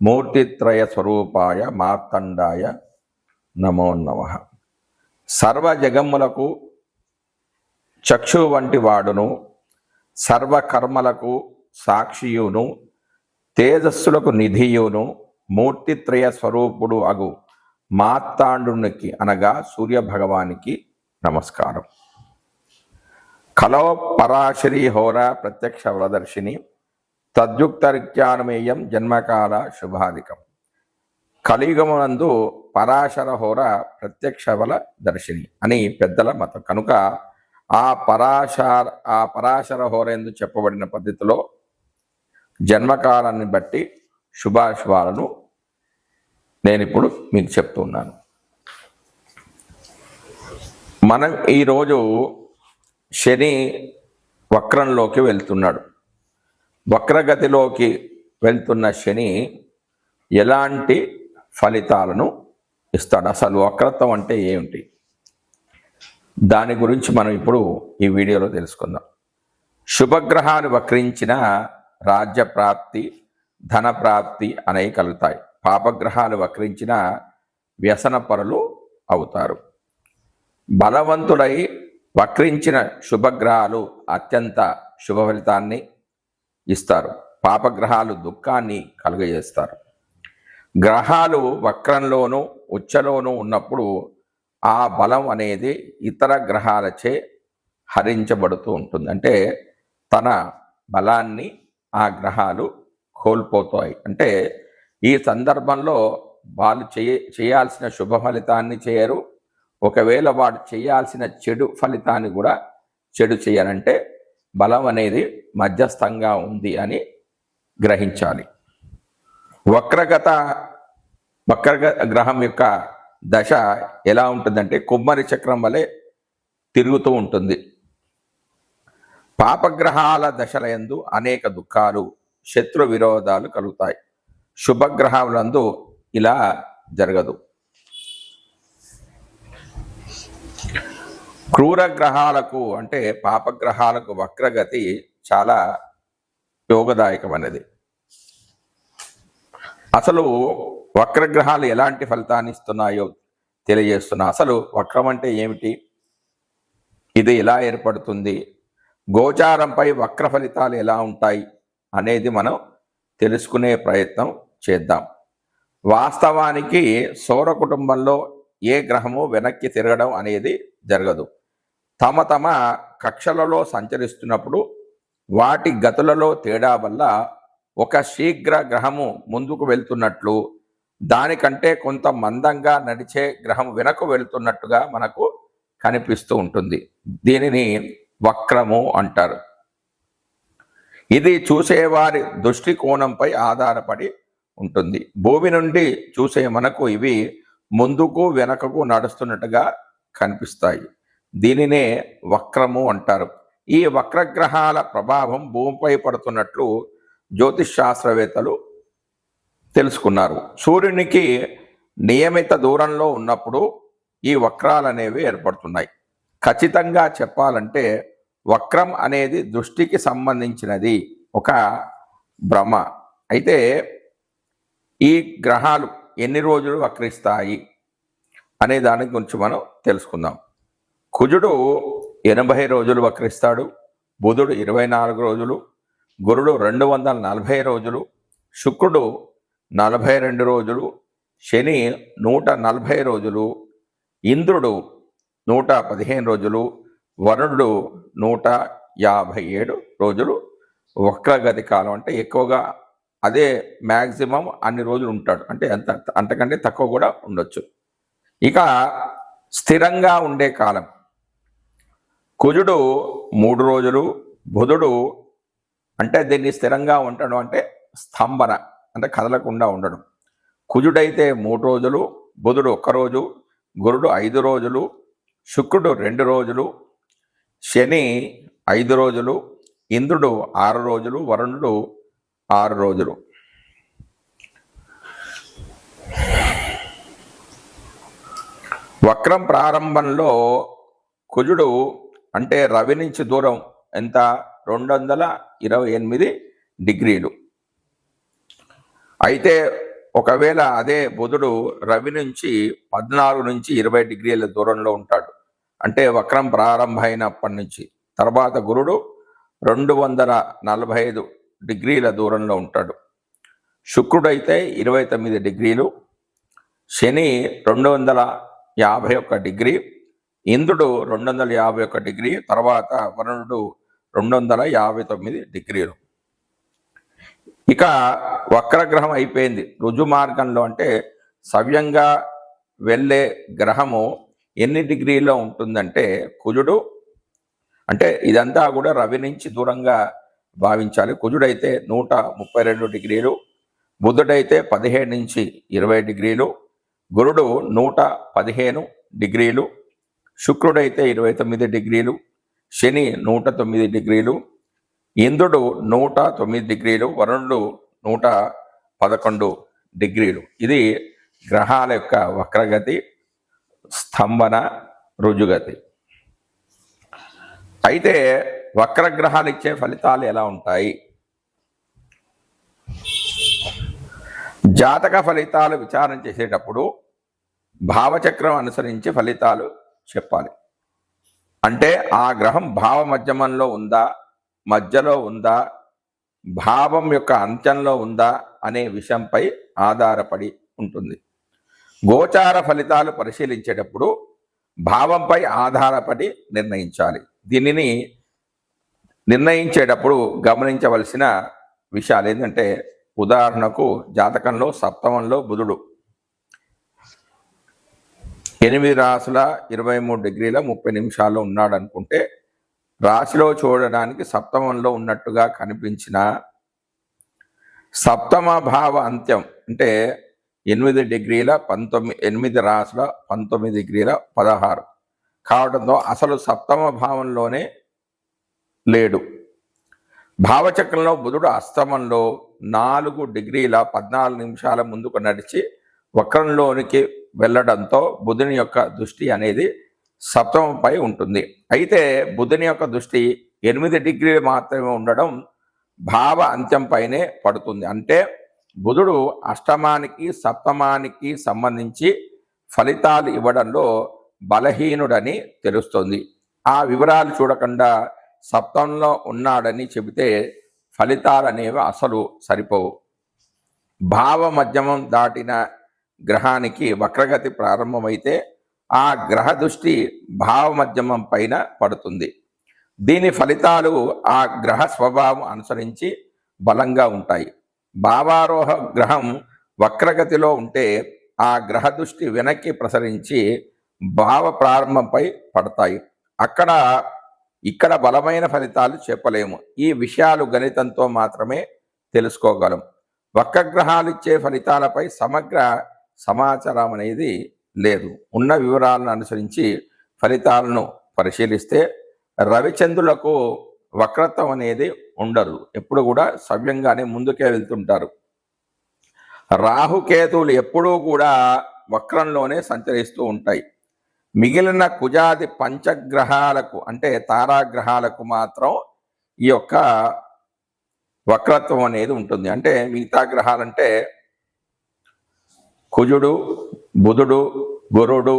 మూర్తిత్రయ స్వరూపాయ మార్తండాయ నమో నమ. సర్వ జగమ్ములకు చక్షు వంటి వాడును సర్వకర్మలకు సాక్షియును తేజస్సులకు నిధియును మూర్తిత్రయ స్వరూపుడు అగు మార్తాండునికి అనగా సూర్య భగవానికి నమస్కారం. కలో పరాశరి హోర ప్రత్యక్ష వరదర్శిని తద్యుక్తరిత్యానుమేయం జన్మకాల శుభాధికం. కలియుగమునందు పరాశర హోర ప్రత్యక్ష బల దర్శిని అని పెద్దల మతం. కనుక ఆ పరాశర ఆ పరాశర హోర ఎందు చెప్పబడిన పద్ధతిలో జన్మకాలాన్ని బట్టి శుభాశుభాలను నేను ఇప్పుడు మీకు చెప్తున్నాను. మనం ఈరోజు శని వక్రంలోకి వెళ్తున్నాడు. వక్రగతిలోకి వెళ్తున్న శని ఎలాంటి ఫలితాలను ఇస్తాడు? అసలు వక్రత్వం అంటే ఏమిటి? దాని గురించి మనం ఇప్పుడు ఈ వీడియోలో తెలుసుకుందాం. శుభగ్రహాలు వక్రించిన రాజ్య ప్రాప్తి ధన ప్రాప్తి అనేవి కలుగుతాయి. పాపగ్రహాలు వక్రించిన వ్యసన పరులు అవుతారు. బలవంతుడై వక్రించిన శుభగ్రహాలు అత్యంత శుభ ఫలితాన్ని ఇస్తారు. పాపగ్రహాలు దుఃఖాన్ని కలుగజేస్తారు. గ్రహాలు వక్రంలోనూ ఉచ్చలోనూ ఉన్నప్పుడు ఆ బలం అనేది ఇతర గ్రహాలచే హరించబడుతూ ఉంటుంది. అంటే తన బలాన్ని ఆ గ్రహాలు కోల్పోతాయి. అంటే ఈ సందర్భంలో వాళ్ళు చేయ చేయాల్సిన శుభ ఫలితాన్ని చేయరు. ఒకవేళ వాడు చేయాల్సిన చెడు ఫలితాన్ని కూడా చెడు చేయాలంటే బలం అనేది మధ్యస్థంగా ఉంది అని గ్రహించాలి. వక్రగత వక్రగ గ్రహం యొక్క దశ ఎలా ఉంటుందంటే కుమ్మరి చక్రం వలె తిరుగుతూ ఉంటుంది. పాపగ్రహాల దశల యందు అనేక దుఃఖాలు శత్రు విరోధాలు కలుగుతాయి. శుభగ్రహములందు ఇలా జరగదు. క్రూర గ్రహాలకు అంటే పాపగ్రహాలకు వక్రగతి చాలా యోగదాయకమైనది అసలు వక్రగ్రహాలు ఎలాంటి ఫలితాన్ని ఇస్తున్నాయో తెలియజేస్తున్నా. అసలు వక్రం అంటే ఏమిటి? ఇది ఎలా ఏర్పడుతుంది? గోచారంపై వక్ర ఫలితాలు ఎలా ఉంటాయి? అనేది మనం తెలుసుకునే ప్రయత్నం చేద్దాం. వాస్తవానికి సౌర కుటుంబంలో ఏ గ్రహము వెనక్కి తిరగడం అనేది జరగదు. తమ తమ కక్షలలో సంచరిస్తున్నప్పుడు వాటి గతులలో తేడా వల్ల ఒక శీఘ్ర గ్రహము ముందుకు వెళ్తున్నట్లు దానికంటే కొంత మందంగా నడిచే గ్రహం వెనక్కు వెళుతున్నట్టుగా మనకు కనిపిస్తూ ఉంటుంది. దీనిని వక్రము అంటారు. ఇది చూసేవారి దృష్టికోణంపై ఆధారపడి ఉంటుంది. భూమి నుండి చూసే మనకు ఇవి ముందుకు వెనకకు నడుస్తున్నట్టుగా కనిపిస్తాయి. దీనినే వక్రము అంటారు. ఈ వక్రగ్రహాల ప్రభావం భూమిపై పడుతున్నట్లు జ్యోతిష్ శాస్త్రవేత్తలు తెలుసుకున్నారు. సూర్యునికి నియమిత దూరంలో ఉన్నప్పుడు ఈ వక్రాలు అనేవి ఏర్పడుతున్నాయి. ఖచ్చితంగా చెప్పాలంటే వక్రం అనేది దృష్టికి సంబంధించినది ఒక భ్రమ. అయితే ఈ గ్రహాలు ఎన్ని రోజులు వక్రిస్తాయి అనే దాని గురించి మనం తెలుసుకుందాం. కుజుడు ఎనభై రోజులు వక్రిస్తాడు బుధుడు ఇరవై నాలుగు రోజులు గురుడు రెండు వందల నలభై రోజులు శుక్రుడు నలభై రెండు రోజులు శని నూట నలభై రోజులు ఇంద్రుడు నూట పదిహేను రోజులు వరుణుడు నూట యాభై ఏడు రోజులు వక్రగతి కాలం. అంటే ఎక్కువగా అదే మ్యాక్సిమం అన్ని రోజులు ఉంటాడు. అంటే అంత అంతకంటే తక్కువ కూడా ఉండొచ్చు. ఇక స్థిరంగా ఉండే కాలం. కుజుడు మూడు రోజులు బుధుడు అంటే దీన్ని స్థిరంగా ఉండడం అంటే స్తంభన అంటే కదలకుండా ఉండడం. కుజుడైతే మూడు రోజులు బుధుడు ఒక్క రోజు గురుడు ఐదు రోజులు శుక్రుడు రెండు రోజులు శని ఐదు రోజులు ఇంద్రుడు ఆరు రోజులు వరుణుడు ఆరు రోజులు. వక్రం ప్రారంభంలో కుజుడు అంటే రవి నుంచి దూరం ఎంత? రెండు వందల ఇరవై ఎనిమిది డిగ్రీలు. అయితే ఒకవేళ అదే బుధుడు రవి నుంచి పద్నాలుగు నుంచి ఇరవై డిగ్రీల దూరంలో ఉంటాడు. అంటే వక్రం ప్రారంభమైనప్పటి నుంచి. తర్వాత గురుడు రెండు వందల నలభై ఐదు డిగ్రీల దూరంలో ఉంటాడు. శుక్రుడైతే ఇరవై తొమ్మిది డిగ్రీలు. శని రెండు వందల యాభై ఒక్క డిగ్రీ. ఇంద్రుడు రెండు వందల యాభై ఒక్క డిగ్రీ తర్వాత వరుణుడు రెండు వందల యాభై తొమ్మిది డిగ్రీలు. ఇక వక్రగ్రహం అయిపోయింది. రుజు మార్గంలో అంటే సవ్యంగా వెళ్ళే గ్రహము ఎన్ని డిగ్రీలో ఉంటుందంటే కుజుడు అంటే ఇదంతా కూడా రవి నుంచి దూరంగా భావించాలి. కుజుడైతే నూట ముప్పై రెండు డిగ్రీలు బుధుడైతే పదిహేడు నుంచి ఇరవై డిగ్రీలు గురుడు నూట పదిహేను డిగ్రీలు శుక్రుడైతే ఇరవై తొమ్మిది డిగ్రీలు శని నూట తొమ్మిది డిగ్రీలు ఇంద్రుడు నూట తొమ్మిది డిగ్రీలు వరుణుడు నూట పదకొండు డిగ్రీలు. ఇది గ్రహాల యొక్క వక్రగతి స్తంభన రుజుగతి. అయితే వక్రగ్రహాలు ఇచ్చే ఫలితాలు ఎలా ఉంటాయి? జాతక ఫలితాలు విచారణ చేసేటప్పుడు భావచక్రం అనుసరించి ఫలితాలు చెప్పాలి. అంటే ఆ గ్రహం భావ మధ్యమంలో ఉందా మధ్యలో ఉందా భావం యొక్క అంత్యంలో ఉందా అనే విషయంపై ఆధారపడి ఉంటుంది. గోచార ఫలితాలు పరిశీలించేటప్పుడు భావంపై ఆధారపడి నిర్ణయించాలి. దీనిని నిర్ణయించేటప్పుడు గమనించవలసిన విషయాలు ఏంటంటే ఉదాహరణకు జాతకంలో సప్తమంలో బుధుడు. ఎనిమిది రాసుల ఇరవై మూడు డిగ్రీల ముప్పై నిమిషాల్లో ఉన్నాడు అనుకుంటే రాశిలో చూడడానికి సప్తమంలో ఉన్నట్టుగా కనిపించిన సప్తమ భావ అంత్యం అంటే ఎనిమిది డిగ్రీల పంతొమ్మిది ఎనిమిది రాసుల పంతొమ్మిది డిగ్రీల పదహారు కావడంతో అసలు సప్తమ భావంలోనే లేడు. భావచక్రంలో బుధుడు అస్తమంలో నాలుగు డిగ్రీల పద్నాలుగు నిమిషాల ముందుకు నడిచి వక్రంలోనికి వెళ్ళడంతో బుధుని యొక్క దృష్టి అనేది సప్తమంపై ఉంటుంది. అయితే బుధుని యొక్క దృష్టి ఎనిమిది డిగ్రీలు మాత్రమే ఉండడం భావ అంత్యంపైనే పడుతుంది. అంటే బుధుడు అష్టమానికి సప్తమానికి సంబంధించి ఫలితాలు ఇవ్వడంలో బలహీనుడని తెలుస్తుంది. ఆ వివరాలు చూడకుండా సప్తంలో ఉన్నాడని చెబితే ఫలితాలు అనేవి అసలు సరిపోవు. భావ మధ్యమం దాటిన గ్రహానికి వక్రగతి ప్రారంభమైతే ఆ గ్రహ దృష్టి భావ మధ్యమం పైన పడుతుంది. దీని ఫలితాలు ఆ గ్రహ స్వభావం అనుసరించి బలంగా ఉంటాయి. భావారోహ గ్రహం వక్రగతిలో ఉంటే ఆ గ్రహ దృష్టి వెనక్కి ప్రసరించి భావ ప్రారంభంపై పడతాయి. అక్కడ ఇక్కడ బలమైన ఫలితాలు చెప్పలేము. ఈ విషయాలు గణితంతో మాత్రమే తెలుసుకోగలం. వక్రగ్రహాలు ఇచ్చే ఫలితాలపై సమగ్ర సమాచారం అనేది లేదు. ఉన్న వివరాలను అనుసరించి ఫలితాలను పరిశీలిస్తే రవిచంద్రులకు వక్రత్వం అనేది ఉండదు. ఎప్పుడు కూడా సవ్యంగానే ముందుకే వెళ్తుంటారు. రాహుకేతువులు ఎప్పుడూ కూడా వక్రంలోనే సంచరిస్తూ ఉంటాయి. మిగిలిన కుజాది పంచగ్రహాలకు అంటే తారాగ్రహాలకు మాత్రం ఈ యొక్క వక్రత్వం అనేది ఉంటుంది. అంటే మిగతా గ్రహాలంటే కుజుడు బుధుడు గురుడు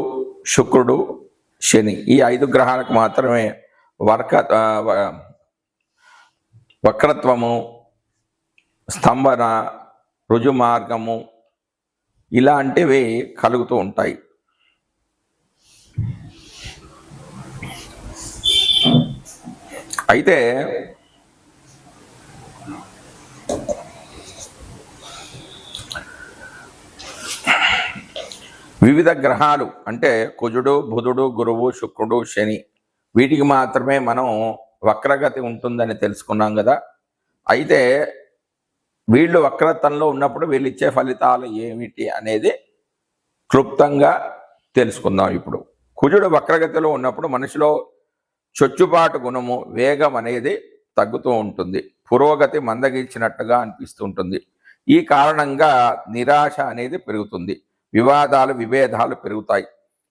శుక్రుడు శని ఈ ఐదు గ్రహాలకు మాత్రమే వర్క వ- వక్రత్వము స్తంభన రుజుమార్గము ఇలాంటివి కలుగుతూ ఉంటాయి. అయితే వివిధ గ్రహాలు అంటే కుజుడు బుధుడు గురువు శుక్రుడు శని వీటికి మాత్రమే మనం వక్రగతి ఉంటుందని తెలుసుకున్నాం కదా. అయితే వీళ్ళు వక్రత్వంలో ఉన్నప్పుడు వీళ్ళు ఇచ్చే ఫలితాలు ఏమిటి అనేది క్లుప్తంగా తెలుసుకుందాం ఇప్పుడు. కుజుడు వక్రగతిలో ఉన్నప్పుడు మనిషిలో చొచ్చుబాటు గుణము వేగం అనేది తగ్గుతూ ఉంటుంది. పురోగతి మందగించినట్టుగా అనిపిస్తుంటుంది ఈ కారణంగా నిరాశ అనేది పెరుగుతుంది. వివాదాలు విభేదాలు పెరుగుతాయి.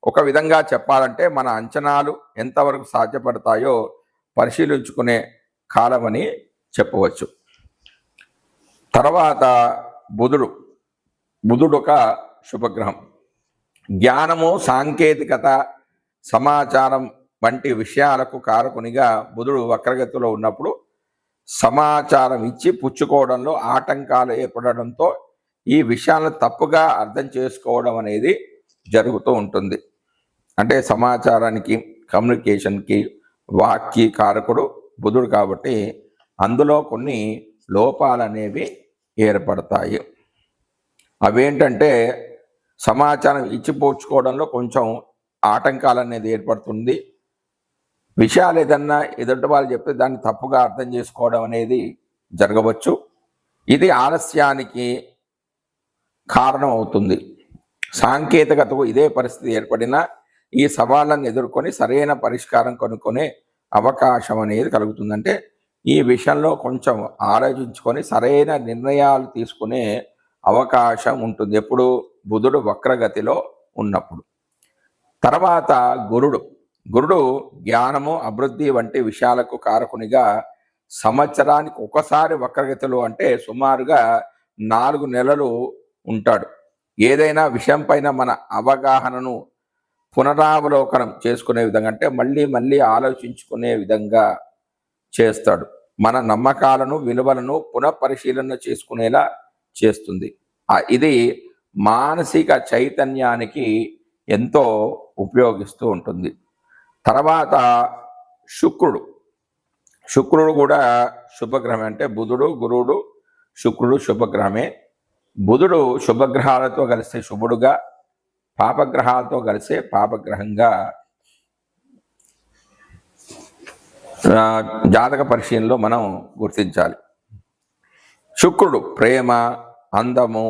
ఒక విధంగా చెప్పాలంటే మన అంచనాలు ఎంతవరకు సాధ్యపడతాయో పరిశీలించుకునే కాలమని చెప్పవచ్చు. తర్వాత బుధుడు. బుధుడు ఒక శుభగ్రహం. జ్ఞానము సాంకేతికత సమాచారం వంటి విషయాలకు కారకునిగా బుధుడు వక్రగతిలో ఉన్నప్పుడు సమాచారం ఇచ్చి పుచ్చుకోవడంలో ఆటంకాలు ఏర్పడడంతో ఈ విషయాలను తప్పుగా అర్థం చేసుకోవడం అనేది జరుగుతూ ఉంటుంది. అంటే సమాచారానికి కమ్యూనికేషన్కి వాక్కి కారకుడు బుధుడు కాబట్టి అందులో కొన్ని లోపాలు అనేవి ఏర్పడతాయి. అవేంటంటే సమాచారం ఇచ్చిపోచుకోవడంలో కొంచెం ఆటంకాలు అనేది ఏర్పడుతుంది. విషయాలు ఏదన్నా ఎదుటి వాళ్ళు చెప్తే దాన్ని తప్పుగా అర్థం చేసుకోవడం అనేది జరగవచ్చు. ఇది ఆలస్యానికి కారణం అవుతుంది సాంకేతికతకు ఇదే పరిస్థితి ఏర్పడినా ఈ సవాళ్ళను ఎదుర్కొని సరైన పరిష్కారం కనుక్కునే అవకాశం అనేది కలుగుతుందంటే ఈ విషయంలో కొంచెం ఆలోచించుకొని సరైన నిర్ణయాలు తీసుకునే అవకాశం ఉంటుంది. ఎప్పుడు బుధుడు వక్రగతిలో ఉన్నప్పుడు. తర్వాత గురుడు. గురుడు జ్ఞానము అభివృద్ధి వంటి విషయాలకు కారకునిగా సంవత్సరానికి ఒకసారి వక్రగతిలో అంటే సుమారుగా నాలుగు నెలలు ఉంటాడు. ఏదైనా విషయం పైన మన అవగాహనను పునరావలోకనం చేసుకునే విధంగా అంటే మళ్ళీ మళ్ళీ ఆలోచించుకునే విధంగా చేస్తాడు. మన నమ్మకాలను విలువలను పునఃపరిశీలన చేసుకునేలా చేస్తుంది. ఇది మానసిక చైతన్యానికి ఎంతో ఉపయోగిస్తూ ఉంటుంది. తర్వాత శుక్రుడు. శుక్రుడు కూడా శుభగ్రహమే అంటే బుధుడు గురువుడు శుక్రుడు శుభగ్రహమే. బుధుడు శుభగ్రహాలతో కలిస్తే శుభుడుగా పాపగ్రహాలతో కలిసే పాపగ్రహంగా జాతక పరిశీలనలో మనం గుర్తించాలి. శుక్రుడు ప్రేమ అందము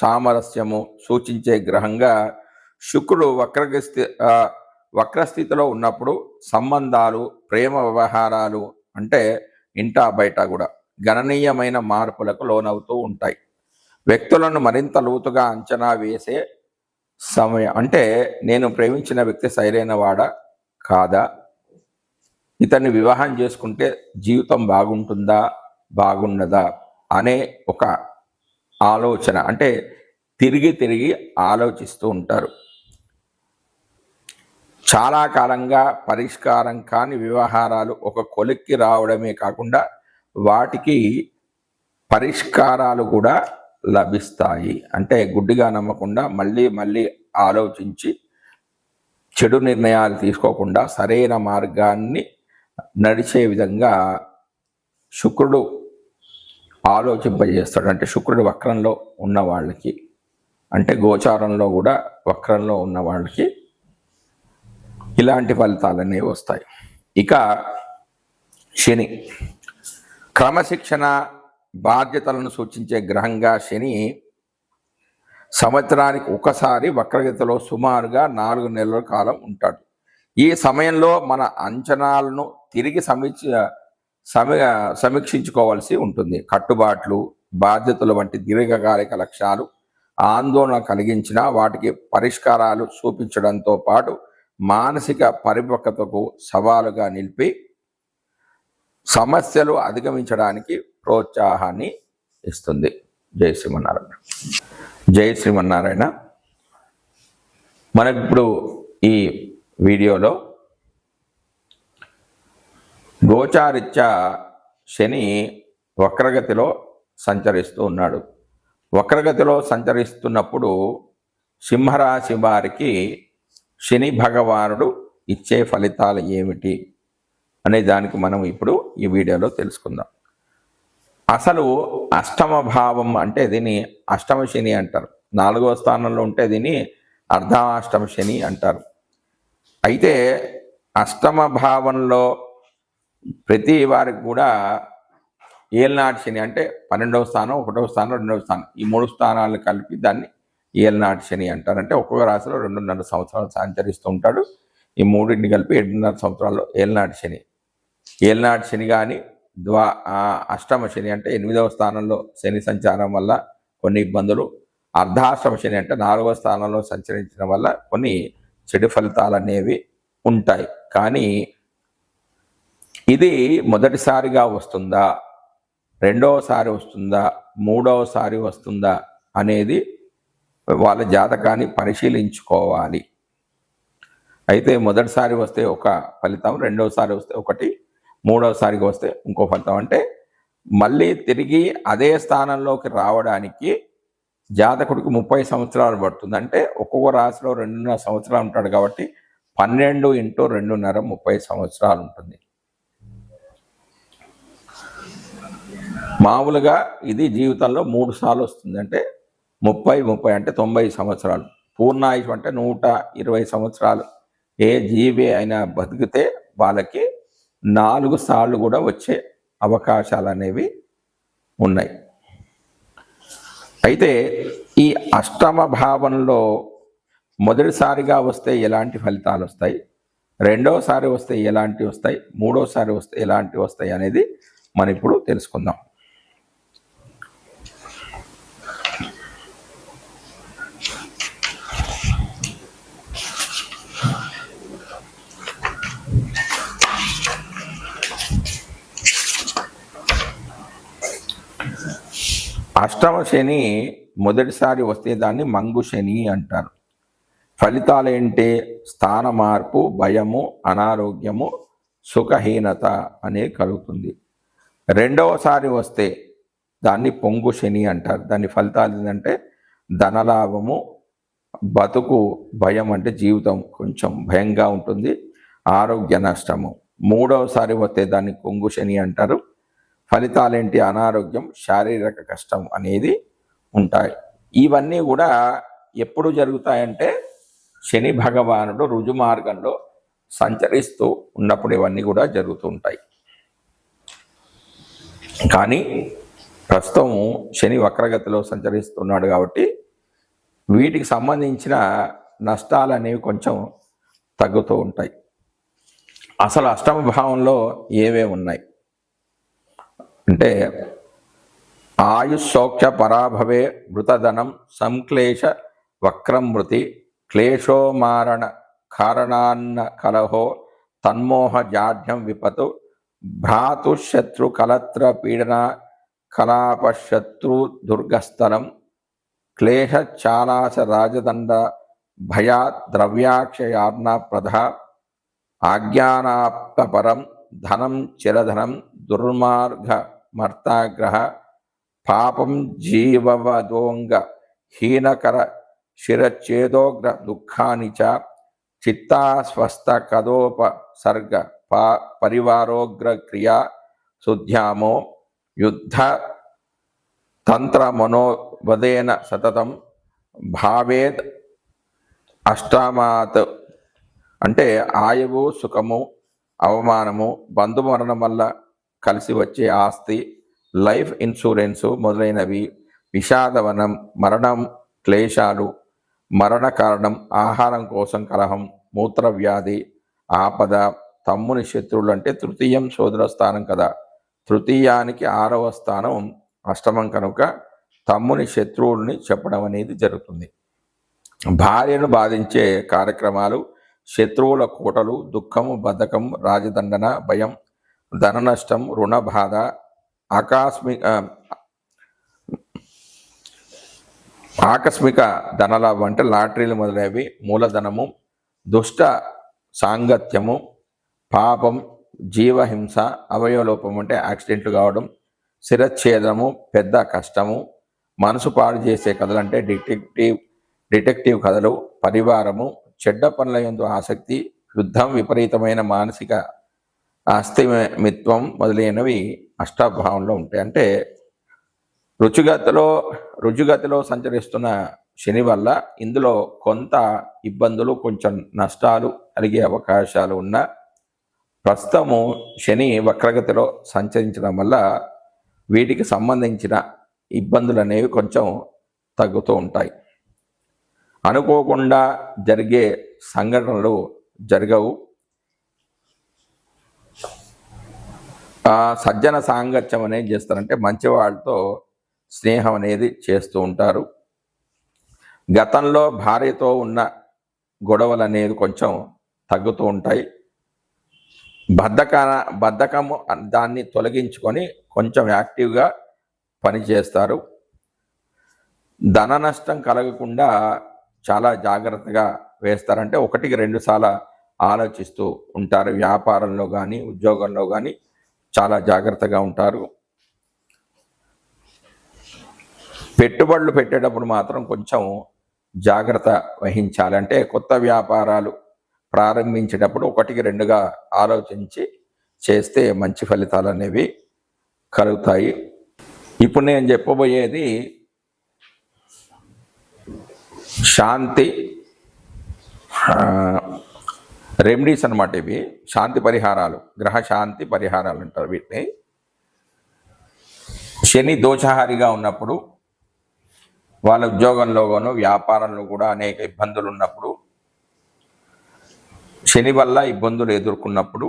సామరస్యము సూచించే గ్రహంగా శుక్రుడు వక్రగస్థి వక్రస్థితిలో ఉన్నప్పుడు సంబంధాలు ప్రేమ వ్యవహారాలు అంటే ఇంటా బయట కూడా గణనీయమైన మార్పులకు లోనవుతూ ఉంటాయి. వ్యక్తులను మరింత లోతుగా అంచనా వేసే సమయం. అంటే నేను ప్రేమించిన వ్యక్తి సరైన వాడా? కాదా? ఇతన్ని వివాహం చేసుకుంటే జీవితం బాగుంటుందా? బాగున్నదా అనే ఒక ఆలోచన. అంటే తిరిగి తిరిగి ఆలోచిస్తూ ఉంటారు. చాలా కాలంగా పరిష్కారం కాని వ్యవహారాలు ఒక కొలిక్కి రావడమే కాకుండా వాటికి పరిష్కారాలు కూడా లభిస్తాయి. అంటే గుడ్డిగా నమ్మకుండా మళ్ళీ మళ్ళీ ఆలోచించి చెడు నిర్ణయాలు తీసుకోకుండా సరైన మార్గాన్ని నడిచే విధంగా శుక్రుడు ఆలోచింపజేస్తాడు. అంటే శుక్రుడు వక్రంలో ఉన్న వాళ్ళకి అంటే గోచారంలో కూడా వక్రంలో ఉన్న వాళ్ళకి ఇలాంటి ఫలితాలన్నీ వస్తాయి. ఇక శని క్రమశిక్షణ బాధ్యతలను సూచించే గ్రహంగా శని సంవత్సరానికి ఒకసారి వక్రగతిలో సుమారుగా నాలుగు నెలల కాలం ఉంటాడు. ఈ సమయంలో మన అంచనాలను తిరిగి సమీక్ష సమీ సమీక్షించుకోవాల్సి ఉంటుంది. కట్టుబాట్లు బాధ్యతలు వంటి దీర్ఘకాలిక లక్ష్యాలు ఆందోళన కలిగించిన వాటికి పరిష్కారాలు చూపించడంతో పాటు మానసిక పరిపక్వతకు సవాలుగా నిలిపి సమస్యలు అధిగమించడానికి ప్రోత్సాహాన్ని ఇస్తుంది. జై శ్రీమన్నారాయణ. జై శ్రీమన్నారాయణ. మనకి ఇప్పుడు ఈ వీడియోలో గోచారిత్య శని వక్రగతిలో సంచరిస్తూ ఉన్నాడు. వక్రగతిలో సంచరిస్తున్నప్పుడు సింహరాశి వారికి శని భగవానుడు ఇచ్చే ఫలితాలు ఏమిటి? అనే దానికి మనం ఇప్పుడు ఈ వీడియోలో తెలుసుకుందాం. అసలు అష్టమ భావం అంటే దీన్ని అష్టమ శని అంటారు. నాలుగవ స్థానంలో ఉంటే దీన్ని అర్ధాష్టమ శని అంటారు. అయితే అష్టమ భావంలో ప్రతి వారికి కూడా ఏలనాటి శని అంటే పన్నెండవ స్థానం ఒకటవ స్థానం రెండవ స్థానం. ఈ మూడు స్థానాలు కలిపి దాన్ని ఏలనాటి శని అంటారు. అంటే ఒక్కొక్క రాశిలో రెండున్నర సంవత్సరాలు సంచరిస్తూ ఉంటాడు. ఈ మూడింటిని కలిపి ఏడున్నర సంవత్సరాల్లో ఏలనాటి శని. ఏలనాటి శని కానీ ద్వా అష్టమ శని అంటే ఎనిమిదవ స్థానంలో శని సంచారం వల్ల కొన్ని ఇబ్బందులు. అర్ధాష్టమ శని అంటే నాలుగవ స్థానంలో సంచరించడం వల్ల కొన్ని చెడు ఫలితాలు అనేవి ఉంటాయి. కానీ ఇది మొదటిసారిగా వస్తుందా? రెండవసారి వస్తుందా? మూడవసారి వస్తుందా? అనేది వాళ్ళ జాతకాన్ని పరిశీలించుకోవాలి. అయితే మొదటిసారి వస్తే ఒక ఫలితం రెండవసారి వస్తే ఒకటి మూడోసారికి వస్తే ఇంకో ఫలితం అంటే మళ్ళీ తిరిగి అదే స్థానంలోకి రావడానికి జాతకుడికి ముప్పై సంవత్సరాలు పడుతుంది. అంటే ఒక్కొక్క రాశిలో రెండున్నర సంవత్సరాలు ఉంటాడు కాబట్టి పన్నెండు ఇంటూ రెండున్నర ముప్పై సంవత్సరాలు ఉంటుంది. మామూలుగా ఇది జీవితంలో మూడు సార్లు వస్తుంది. అంటే ముప్పై ముప్పై అంటే తొంభై సంవత్సరాలు. పూర్ణాయుష్ అంటే నూట ఇరవై సంవత్సరాలు. ఏ జీవి అయినా బతికితే వాళ్ళకి నాలుగు సార్లు కూడా వచ్చే అవకాశాలు అనేవి ఉన్నాయి. అయితే ఈ అష్టమ భావంలో మొదటిసారిగా వస్తే ఎలాంటి ఫలితాలు వస్తాయి? రెండవసారి వస్తే ఎలాంటివి వస్తాయి? మూడోసారి వస్తే ఎలాంటివి వస్తాయి అనేది మనం ఇప్పుడు తెలుసుకుందాం. అష్టమ శని మొదటిసారి వస్తే దాన్ని మంగు శని అంటారు. ఫలితాలు ఏంటి స్థాన మార్పు భయము అనారోగ్యము సుఖహీనత అనే కలుగుతుంది. రెండవసారి వస్తే దాన్ని పొంగు శని అంటారు. దాని ఫలితాలు ఏంటంటే ధనలాభము బతుకు భయం అంటే జీవితం కొంచెం భయంగా ఉంటుంది ఆరోగ్య నష్టము. మూడవసారి వస్తే దాన్ని కొంగు శని అంటారు. ఫలితాలేంటి? అనారోగ్యం శారీరక కష్టం అనేది ఉంటాయి. ఇవన్నీ కూడా ఎప్పుడు జరుగుతాయంటే శని భగవానుడు రుజు మార్గంలో సంచరిస్తూ ఉన్నప్పుడు ఇవన్నీ కూడా జరుగుతూ ఉంటాయి. కానీ ప్రస్తుతం శని వక్రగతిలో సంచరిస్తున్నాడు కాబట్టి వీటికి సంబంధించిన నష్టాలు అనేవి కొంచెం తగ్గుతూ ఉంటాయి. అసలు అష్టమ భావంలో ఏవే ఉన్నాయి? అంటే ఆయుషోక్ష పరాభవే మృతధనం సంక్లేశ వక్రమృతి క్లేశోమారణ కారణాన్న కలహో తన్మోహ జాఢ్యం విపతు భ్రాతుశత్రు కలత్ర పీడన కలాపశత్రు దుర్గస్థలం క్లేశచాలాస రాజదండ భయా ద్రవ్యాక్షయార్ణ ప్రధ ఆజ్ఞానాప్తపరం ధనం చిరధనం దుర్మార్గ మర్తాగ్రహ పాపం జీవవదోంగ హీనకర శిరచ్ఛేదోగ్ర దుఃఖాని చ చిత్తాస్వస్థ కదోపసర్గ పా పరివారోగ్ర క్రియా శుద్ధ్యామో యుద్ధ తంత్ర మనోవదేన సతతం భావేద్ అష్టామాత్. అంటే ఆయువు సుఖము అవమానము బంధుమరణం వల్ల కలిసి వచ్చే ఆస్తి లైఫ్ ఇన్సూరెన్సు మొదలైనవి విషాదవనం మరణం క్లేశాలు మరణ కారణం ఆహారం కోసం కలహం మూత్రవ్యాధి ఆపద తమ్ముని శత్రువులు అంటే తృతీయం సోదర స్థానం కదా. తృతీయానికి ఆరవ స్థానం అష్టమం కనుక తమ్ముని శత్రువుల్ని చెప్పడం అనేది జరుగుతుంది. భార్యను బాధించే కార్యక్రమాలు శత్రువుల కూటలు దుఃఖము బద్ధకం రాజదండన భయం ధన నష్టం రుణ బాధ ఆకస్మిక ఆకస్మిక ధనలాభం అంటే లాటరీలు మొదలైనవి మూలధనము దుష్ట సాంగత్యము పాపం జీవహింస అవయవలోపం అంటే యాక్సిడెంట్లు కావడం శిరచ్ఛేదము పెద్ద కష్టము మనసు పాడు చేసే కథలు అంటే డిటెక్టివ్ డిటెక్టివ్ కథలు పరివారము చెడ్డ పనుల ఎందు ఆసక్తి యుద్ధం విపరీతమైన మానసిక ఆస్తిమిత్వం మొదలైనవి అష్టాభావంలో ఉంటాయి. అంటే రుచిగతిలో రుజుగతిలో సంచరిస్తున్న శని వల్ల ఇందులో కొంత ఇబ్బందులు కొంచెం నష్టాలు కలిగే అవకాశాలు ఉన్నా ప్రస్తుతము శని వక్రగతిలో సంచరించడం వల్ల వీటికి సంబంధించిన ఇబ్బందులు అనేవి కొంచెం తగ్గుతూ ఉంటాయి. అనుకోకుండా జరిగే సంఘటనలు జరగవు. సజ్జన సాంగత్యం అనేది చేస్తారంటే మంచి వాళ్ళతో స్నేహం అనేది చేస్తూ ఉంటారు. గతంలో భార్యతో ఉన్న గొడవలు అనేది కొంచెం తగ్గుతూ ఉంటాయి. బద్ధక బద్ధకము దాన్ని తొలగించుకొని కొంచెం యాక్టివ్గా పనిచేస్తారు. ధన నష్టం కలగకుండా చాలా జాగ్రత్తగా వేస్తారంటే ఒకటికి రెండు సార్లు ఆలోచిస్తూ ఉంటారు. వ్యాపారంలో కానీ ఉద్యోగంలో కానీ చాలా జాగ్రత్తగా ఉంటారు. పెట్టుబడులు పెట్టేటప్పుడు మాత్రం కొంచెం జాగ్రత్త వహించాలి. అంటే కొత్త వ్యాపారాలు ప్రారంభించేటప్పుడు ఒకటికి రెండుగా ఆలోచించి చేస్తే మంచి ఫలితాలు అనేవి కలుగుతాయి. ఇప్పుడు నేను చెప్పబోయేది శాంతి రెమెడీస్ అనమాట ఇవి. శాంతి పరిహారాలు గ్రహ శాంతి పరిహారాలు అంటారు వీటిని. శని దోషహారిగా ఉన్నప్పుడు వాళ్ళ ఉద్యోగంలోగాను వ్యాపారంలో కూడా అనేక ఇబ్బందులు ఉన్నప్పుడు శని వల్ల ఇబ్బందులు ఎదుర్కొన్నప్పుడు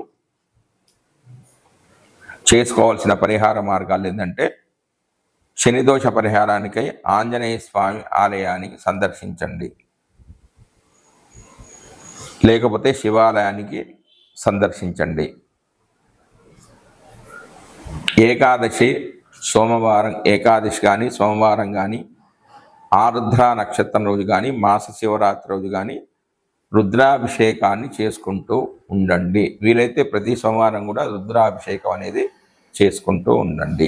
చేసుకోవాల్సిన పరిహార మార్గాలు ఏంటంటే శని దోష పరిహారానికై ఆంజనేయ స్వామి ఆలయానికి సందర్శించండి. లేకపోతే శివాలయానికి సందర్శించండి. ఏకాదశి సోమవారం ఏకాదశి కానీ సోమవారం కానీ ఆరుద్ర నక్షత్రం రోజు కానీ మాస శివరాత్రి రోజు కానీ రుద్రాభిషేకాన్ని చేసుకుంటూ ఉండండి. వీలైతే ప్రతి సోమవారం కూడా రుద్రాభిషేకం అనేది చేసుకుంటూ ఉండండి.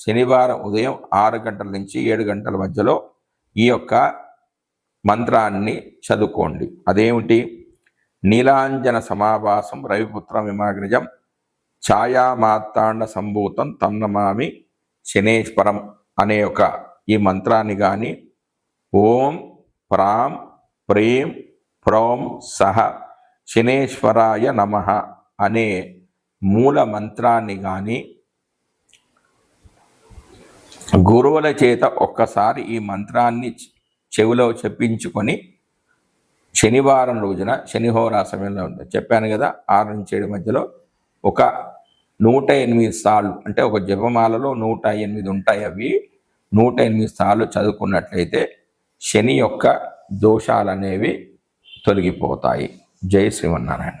శనివారం ఉదయం ఆరు గంటల నుంచి ఏడు గంటల మధ్యలో ఈ యొక్క మంత్రాన్ని చదువుకోండి. అదేమిటి? నీలాంజన సమావాసం రవిపుత్ర విమాగ్రజం ఛాయామాతాండ సంభూతం తన్నమామి శనేశ్వరం అనే ఒక ఈ మంత్రాన్ని కానీ ఓం ప్రాం ప్రేం ప్రోం సహ శనేశ్వరాయ నమ అనే మూల మంత్రాన్ని కానీ గురువుల చేత ఒక్కసారి ఈ మంత్రాన్ని చెవిలో చెప్పించుకొని శనివారం రోజున శనిహోరా సమయంలో ఉంది చెప్పాను కదా ఆరు నుంచి ఏడు మధ్యలో ఒక నూట ఎనిమిది సార్లు అంటే ఒక జపమాలలో నూట ఎనిమిది ఉంటాయి అవి నూట ఎనిమిది సార్లు చదువుకున్నట్లయితే శని యొక్క దోషాలు అనేవి తొలగిపోతాయి. జై శ్రీమన్నారాయణ.